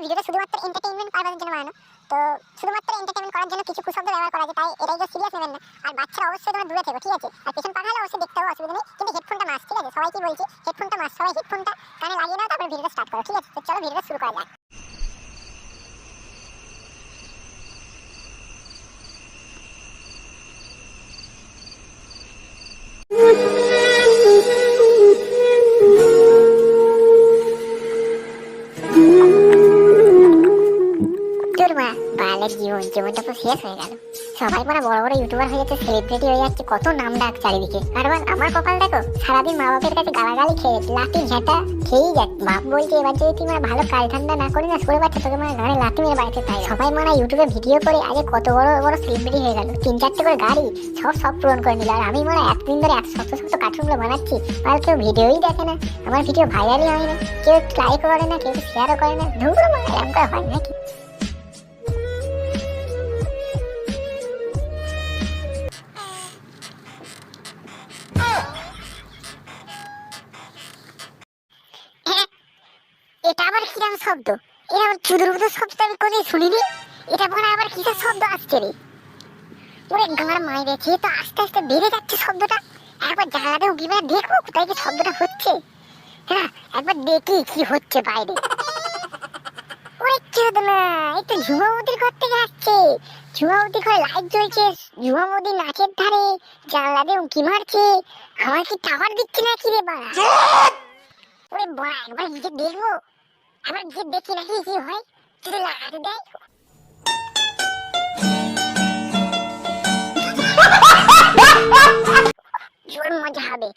এই ভিডিওটা শুধুমাত্র এন্টারটেইনমেন্ট পারপাসের জন্য বানানো। তো শুধুমাত্র এন্টারটেইনমেন্ট করার জন্য কিছু কুশব্দ ব্যবহার করা যায়, তাই এটাই যে সিরিয়াস নেবেন না। আর বাচ্চারা অবশ্যই তোমরা দূরে থেকো, ঠিক আছে? আর পেছন পাঠালে অবশ্যই দেখতে হবে অসুবিধা নেই, কিন্তু হেডফোনটা মাস্ট ঠিক আছে? সবাইকে বলছি হেডফোনটা মাস্ট সবাই হেডফোনটা কানে লাগিয়ে নাও, তারপর ভিডিওটা স্টার্ট করো, ঠিক আছে? তো চলো ভিডিওটা শুরু করা যাক। তোর মা বালের জীবন, জীবনটা তো শেষ হয়ে গেল। সবাই মানে বড় বড় ইউটিউবার হয়ে যাচ্ছে সেলিব্রিটি হয়ে যাচ্ছে, কত নাম ডাক চারিদিকে। আর এবার আমার কপাল দেখো, সারাদিন মা বাপের কাছে গালাগালি খেয়ে, লাঠি ঝাঁটা খেয়েই যাচ্ছে। বাপ বলছে, এবার যদি তুই মানে ভালো কাজ ধান্দা না করি না সরে বাচ্চা তোকে মানে ঘরে লাঠি মেরে বাড়িতে তাই সবাই মানে ইউটিউবে ভিডিও করে আগে কত বড় বড় সেলিব্রিটি হয়ে গেল। তিন চারটে করে গাড়ি, সব সব পূরণ করে নিল আর আমি মানে একদিন ধরে এক শত শত কার্টুনগুলো বানাচ্ছি, আর কেউ ভিডিওই দেখে না। আমার ভিডিও ভাইরালই হয় না। কেউ লাইক করে না, কেউ শেয়ারও করে না। ধুর মানে করে হয় নাকি? এটা আবার কিরম শব্দ? এটা আবার চুদুর শব্দ আমি কোনোদিন শুনিনি। এটা মনে আবার কিসের শব্দ আসছে রে? ওরে গাঁড় মাইরে যে তো আস্তে আস্তে বেড়ে যাচ্ছে শব্দটা একবার জানালাতে উঠি মানে দেখব কোথায় কি শব্দটা হচ্ছে। হ্যাঁ একবার দেখি কি হচ্ছে বাইরে। ওরে চোদনা এই তো ঝুমাবতির ঘর থেকে আসছে। ঝুমাবতির ঘরে লাইট জ্বলছে ঝুমাবতি নাচের ধারে জানলা দিয়ে উঁকি মারছে। আমার কি টাওয়ার দিচ্ছে না কি রে বাড়া? ওরে বাড়া একবার নিজে দেখব। আমার জিভ দেখি নাকি কি হয়? যদি লাগাতে দেয়। জোর মজা হবে।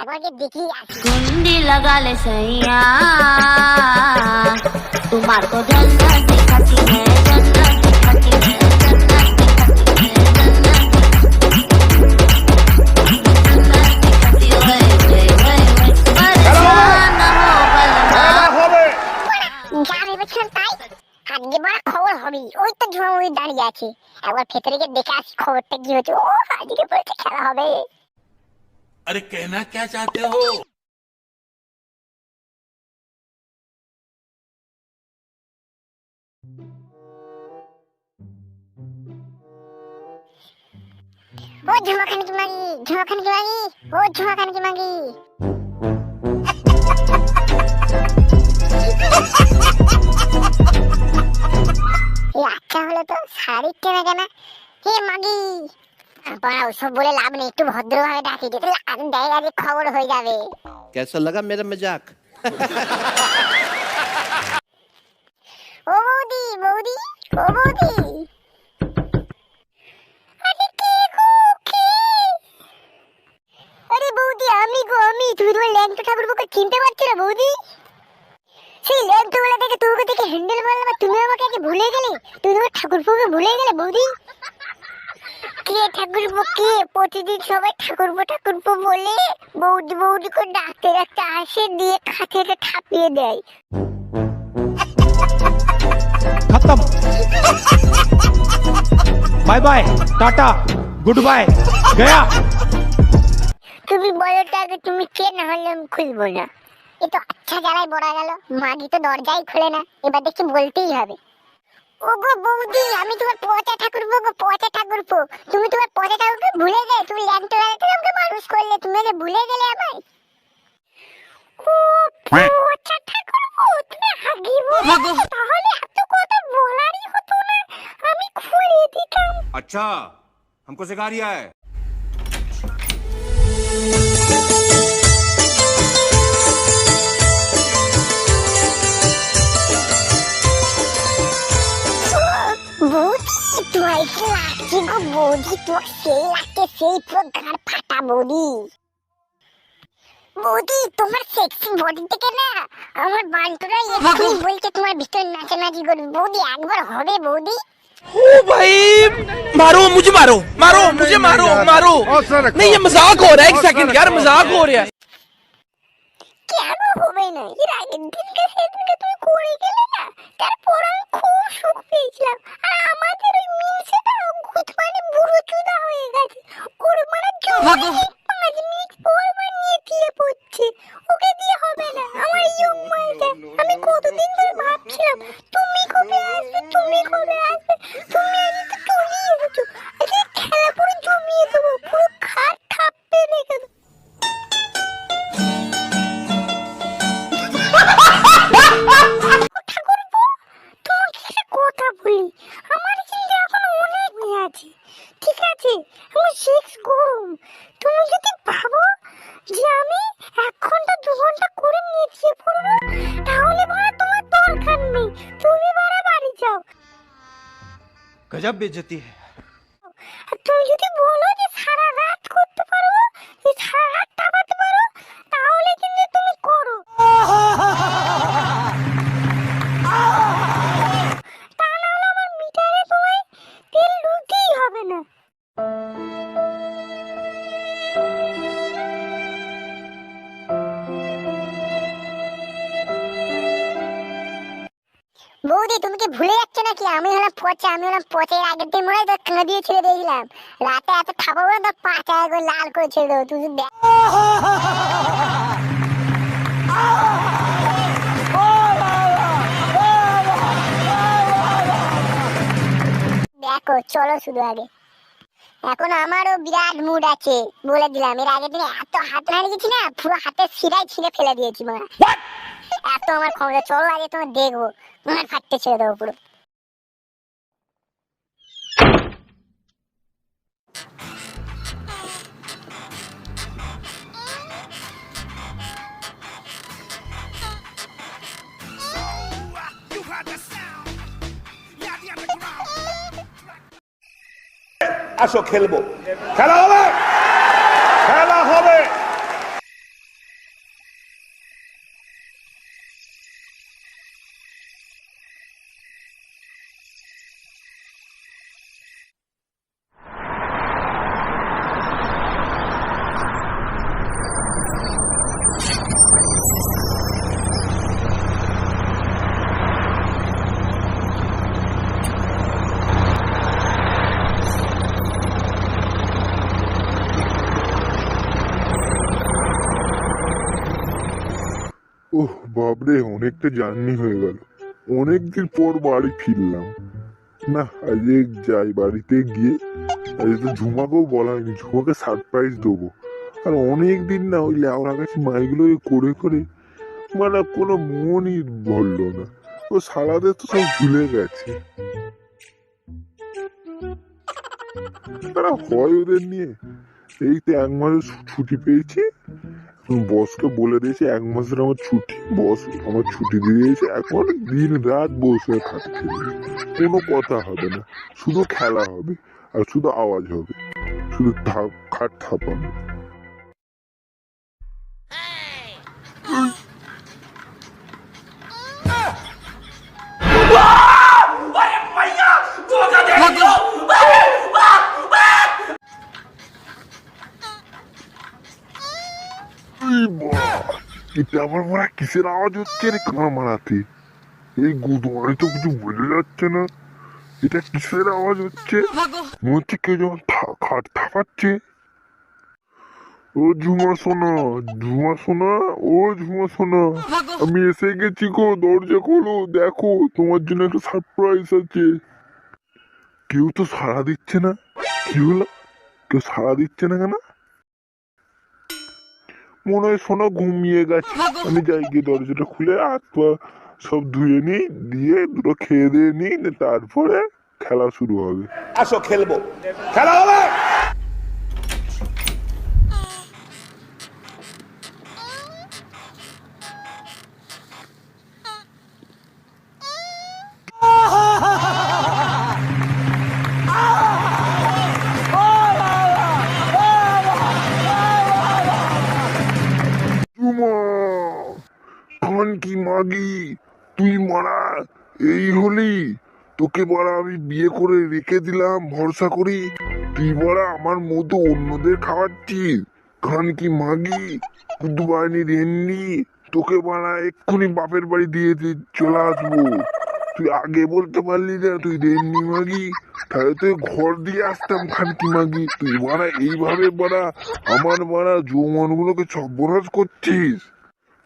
আমাকে দেখি গুন্ডি লাগালে সাইয়া। তোমার তো ধন্দা দেখাচ্ছি খবর হবে ওই তো ঝুমামুড়ি দাঁড়িয়ে আছে একবার ভেতরে গিয়ে দেখে আসি খবরটা কি হচ্ছে ও আজকে বলছে খেলা হবে अरे कहना क्या चाहते हो ও ঝুমাখান কি মাগি ঝুমাখান কি মাগি ও ঝুমাখান কি মাগি এই আচ্ছা হলো তো শাড়ির কেনা কেনা? হে মাগি! পড়া ওসব বলে লাভ নেই, একটু ভদ্রভাবে ডাকি দিতে দেয় আজ খবর হয়ে যাবে। কেসা লাগা মেরা মজাক। বৌদি? কে ঠাকুরপো কে? প্রতিদিন সবাই ঠাকুরপো ঠাকুরপো বলে বৌদি বৌদি করে আসে দিয়ে খাতেটা দেয়। খতম। Bye bye tata goodbye গয়া। তুমি বলো আগে তুমি কে? না হলে আমি খুলবো না। এ তো আচ্ছা জ্বালায় বড়া গেল। মাগি তো দরজাই খোলে না। এবার দেখি বলতেই হবে। ও গো বৌদি আমি তোমার পচা ঠাকুর গো পচা ঠাকুর তুমি তোমার পচা ঠাকুরকে ভুলে গেলে তুমি ল্যাংটো বেলাতে আমাকে মানুষ করলে তুমি আগে ভুলে গেলে আমায় ও পচা ঠাকুর তুমি হাগি বলো তাহলে এত কথা বলারই হতো না আমি খুলে দিতাম अच्छा हमको सिखा रिया है বৌদি তোমার কি লাগছে গো বৌদি তোমার সেই লাগছে সেই পুরো ঘাড় ফাটা বৌদি বৌদি তোমার সেক্সি বডি থেকে না আমার বান্টুরা এক্ষুনি বলছে তোমার ভিতরে নাচানাচি করবে বৌদি একবার হবে বৌদি ओ भाई मारो मुझे मारो मारो मुझे मारो मारो नहीं ये मजाक हो रहा है एक सेकंड यार मजाक हो रहा है কেন হবে না এর আগের দিনকে সেদিনকে তুমি করে গেলে गजब बेइज्जती है। আমি আমি হলাম পচা আগের দিন মনে হয় তোর কাঁদিয়ে ছেড়ে দিয়েছিলাম। রাতে এত খাব না তোর পাঁচা করে লাল করে ছেড়ে দেবো। তুই দেখ দেখো চলো শুধু আগে। এখন আমারও বিরাট মুড আছে বলে দিলাম। এর আগের দিনে এত হাত হারিয়ে গেছি না পুরো হাতের শিরাই ছিঁড়ে ফেলে দিয়েছি মা। এত আমার ক্ষমতা চলো আগে তোমার দেখব। তোমার ফাটতে ছেড়ে দেবো পুরো। আসো খেলব। খেলা হবে? খেলা হবে ওহ বাবরে অনেকটা জার্নি হয়ে গেল। অনেকদিন পর বাড়ি ফিরলাম। না আজকে যাই বাড়িতে গিয়ে আজকে তো ঝুমাকেও বলা হয়নি, ঝুমাকে সারপ্রাইজ দেবো। আর অনেক দিন না ওই লেওড়া গাছি মাইগুলো করে করে মানে কোনো মনই ধরলো না। ও সারাদের তো সব ভুলে গেছে। তারা হয় ওদের নিয়ে? এই তো এক মাসের ছুটি পেয়েছি। বসকে বলে দিয়েছি এক মাসের আমার ছুটি। বস, আমার ছুটি দিয়ে দিয়েছে। এখন দিন রাত বসে থাকছে। কোনো কথা হবে না। শুধু খেলা হবে আর শুধু আওয়াজ হবে। শুধু খাট থাপানো। এটা আমার মারা কিসের আওয়াজ হচ্ছে রে কান মারাতে? এই গুদমানি তো কিছু বোঝা যাচ্ছে না। এটা কিসের আওয়াজ হচ্ছে? মনে হচ্ছে কেউ যেমন থা- খাট থাপাচ্ছে। ও ঝুমা সোনা ঝুমা সোনা, ও ঝুমা সোনা। আমি এসে গেছি গো, দরজা খোলো, দেখো, তোমার জন্য একটা সারপ্রাইজ আছে। কেউ তো সাড়া দিচ্ছে না? কি হলো? কেউ সাড়া দিচ্ছে না কেন? মনে হয় সোনা ঘুমিয়ে গেছে। আমি যাই গিয়ে দরজাটা খুলে হাত পা সব ধুয়ে নিই দিয়ে দুটো খেয়ে দিয়ে নিই তারপরে খেলা শুরু হবে। আসো খেলব। খেলা হবে? মারা, এই হলি। তোকে বড়া আমি বিয়ে করে রেখে দিলাম, ভরসা করি। তুই বড়া আমার মতো অন্যদের খাওয়াচ্ছিস খান কি মাগি কুদু বাহিনী রেননি, তোকে বড়া এক্ষুনি বাপের বাড়ি দিয়ে চলে আসব। তুই আগে বলতে পারলি না, তুই রেননি মাগি। তাহলে তুই ঘর দিয়ে আসতাম খানকি মাগি। তুই বড়া এইভাবে বড়া আমার বড়া যৌবনগুলোকে সর্বনাশ করছিস।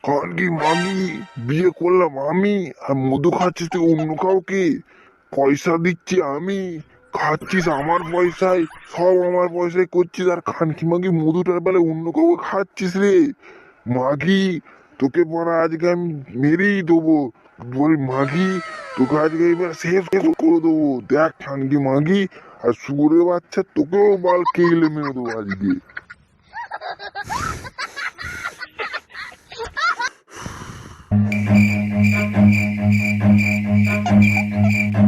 কারণ কি মাগি বিয়ে করলাম আমি, আর মধু খাচ্ছিস তুই অন্য কাউকে। পয়সা দিচ্ছি আমি, খাচ্ছিস আমার পয়সায়, সব আমার পয়সায় করছিস, আর খানকি মাগি মধুটার বেলায় অন্য কাউকে খাচ্ছিস রে। মাগি, তোকে পড়া আজকে আমি মেরেই দেবো। বলি মাগি, তোকে আজকে এবার শেষ করে দেবো। দেখ খানকি মাগি, আর শুয়োরের বাচ্চা তোকেও বাল কেলে মেরে দেবো আজকে। Thank you.